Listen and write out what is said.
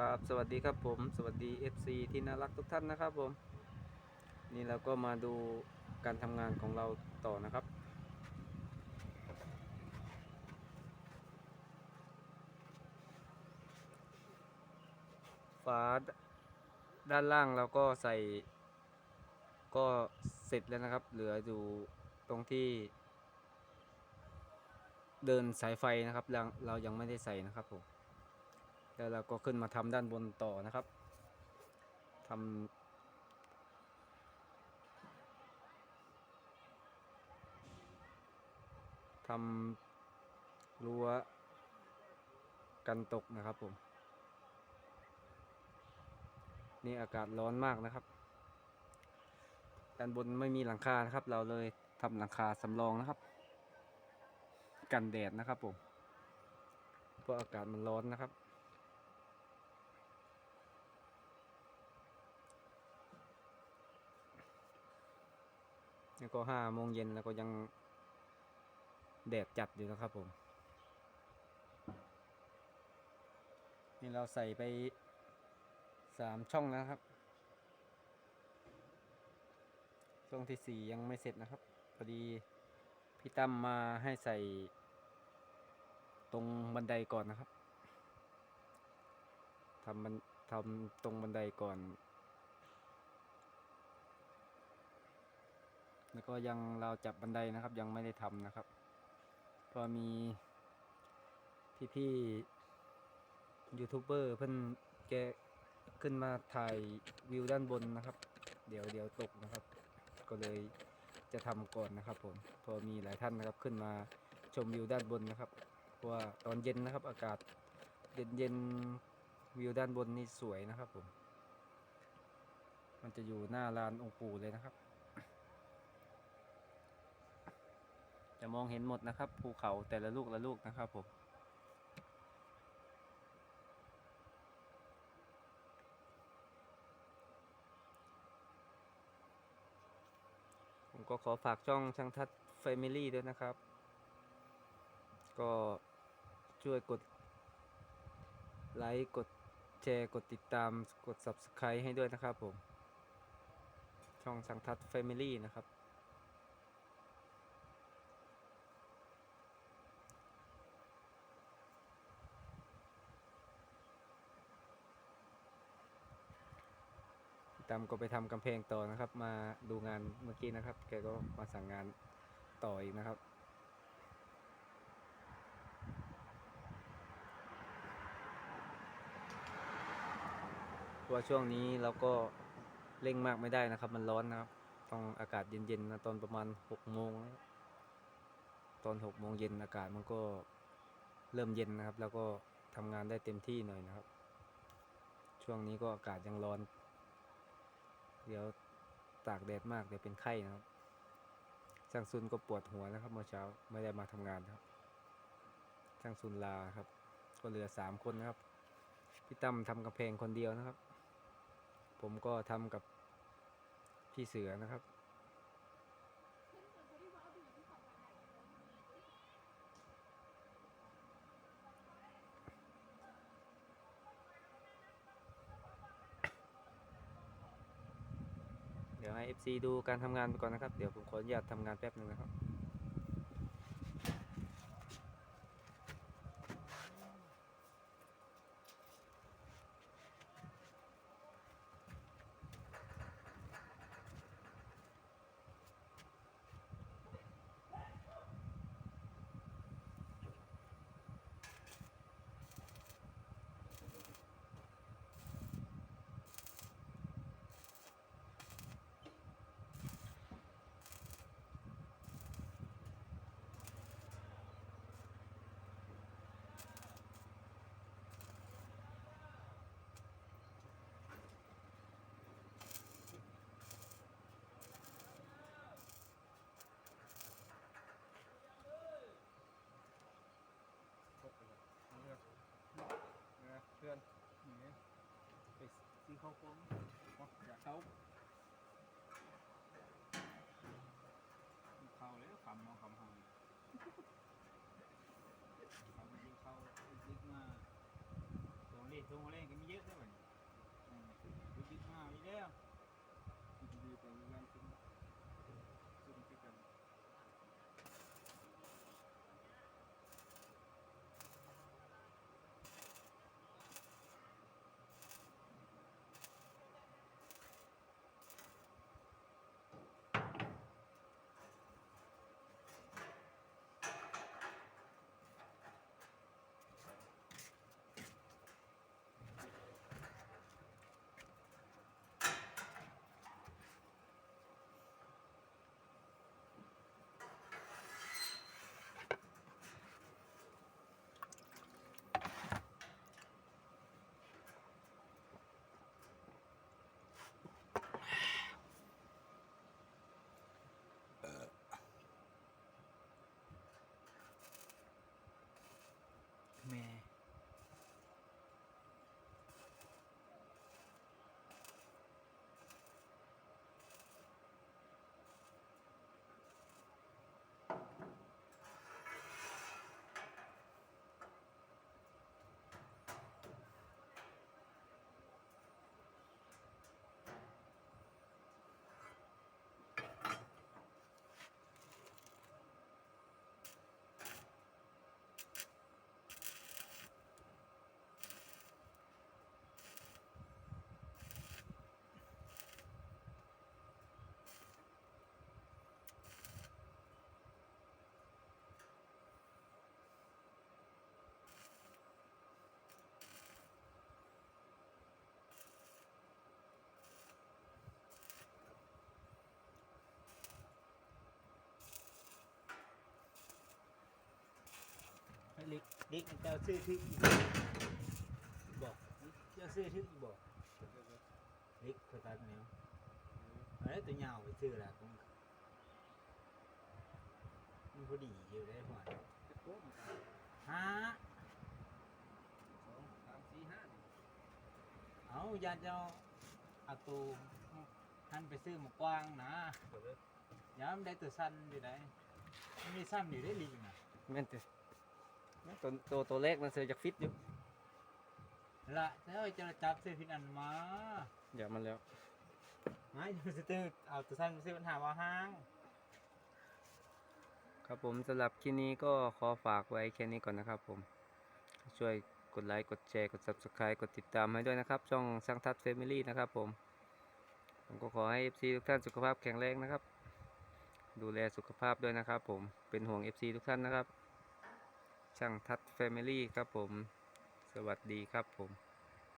ครับสวัสดีครับผมสวัสดี FC ที่น่ารักทุกท่านนะครับผม นี่เราก็มาดูการทำงานของเราต่อนะครับ ฝาด้านล่างเราก็ใส่ ก็เสร็จแล้วนะครับ เหลืออยู่ตรงที่ เดินสายไฟนะครับเราเรายังไม่ได้ใส่นะครับผม แล้วเราก็ขึ้นมาทำด้านบนต่อนะครับทำทำรั้วกันตกนะครับผม นี่อากาศร้อนมากนะครับ ด้านบนไม่มีหลังคานะครับ เราเลยทำหลังคาสำรองนะครับ กันแดดนะครับผม เพราะอากาศมันร้อนนะครับ แล้วก็ห้าโมงเย็นแล้วก็ยังแดดจัดอยู่นะครับผม นี่เราใส่ไปสามช่องนะครับ ช่องที่สี่ยังไม่เสร็จนะครับ พอดีพี่ตั้มมาให้ใส่ ตรงบันไดก่อนนะครับทำมันทำตรงบันไดก่อน แล้วก็ยังเราจับบันไดนะครับ ยังไม่ได้ทำนะครับเพราะมีพี่ๆยูทูบเบอร์เพิ่นแกขึ้นมาถ่ายวิวด้านบนนะครับ เดี๋ยวเดี๋ยวตกนะครับ ก็เลยจะทำก่อนนะครับ ผมพอมีหลายท่านนะครับขึ้นมาชมวิวด้านบนนะครับเพราะว่าตอนเย็นนะครับ อากาศเย็นเย็นวิวด้านบนนี่สวยนะครับผม มันจะอยู่หน้าลานองค์ปู่เลยนะครับ จะมองเห็นหมดนะครับ ภูเขาแต่ละลูกละลูกนะครับผมผมก็ขอฝากช่องช่างทัด Family ด้วยนะครับ ก็ช่วยกด ไลค์กดแชร์กดติดตามกด Subscribe ให้ด้วยนะครับผม ช่องช่างทัด Family นะครับ ตามก็ไปทำกำแพงต่อนะครับ มาดูงานเมื่อกี้นะครับ แกก็มาสั่งงานต่ออีกนะครับเพราะว่าช่วงนี้เราก็เร่งมากไม่ได้นะครับ มันร้อนนะครับ ต้องอากาศเย็นๆนะตอนประมาณหกโมงตอนหกโมงเย็นอากาศมันก็เริ่มเย็นนะครับ แล้วก็ทำงานได้เต็มที่หน่อยนะครับ ช่วงนี้ก็อากาศยังร้อน เดี๋ยวตากแดดมากเดี๋ยวเป็นไข้นะครับช่างซุนก็ปวดหัวนะครับเมื่อเช้าไม่ได้มาทำงานครับช่างซุนลาครับ ก็เหลือสามคนนะครับ พี่ตั้มทำกระเพงคนเดียวนะครับ ผมก็ทำกับพี่เสือนะครับ ดี๋ยวให้ FC ดูการทำงานไปก่อนนะครับ เดี๋ยวผมขออนุญาตทำงานแป๊บหนึ่งนะครับ เพื่อนไป ซีเขาโค้งอยากเขาเข้าเลยคำมองคำหอยคำยิงเข้ายิกมาตัวนี้ตัวเล่นก็มีเยอะด้วยวันนี้อืมดูดิมาอีกแล้วดีไปงาน ให้ลิกลิกเจ้าซื้อทึกอีกบอกเจ้าซื้อทึกอีกบอกลิกเขาตัดแนวอะไรตัวยาวไปซื้อละผมมันพอดีอยู่ได้หัวฮะสองสามสี่ห้าเอาอย่าเจ้าเอาตูหันไปซื้อหมากวางนะย้ำได้ตัวสั้นอยู่ได้มันมีสั้นอยู่ได้ลิงนะแม่นเตแม่น ตัวตัวตัวแรกมันเสือจากฟิตอยู่ละแล้วจะจับซื้อพินอันมาอย่ามันแล้วไม่จะซื้อเอาตัวสั้นมาซื้อปัญหาว่าห้าง ครับผมสำหรับคลิปนี้ก็ขอฝากไว้แค่นี้ก่อนนะครับผม ช่วยกดไลค์กดแชร์กด subscribe กดติดตามให้ด้วยนะครับ ช่องสังทัศน์เฟมิลี่นะครับผม ผมก็ขอให้ FC ทุกท่านสุขภาพแข็งแรงนะครับ ดูแลสุขภาพด้วยนะครับผมเป็นห่วง FC ทุกท่านนะครับ ช่างทัดแฟมิลี่ครับผม สวัสดีครับผม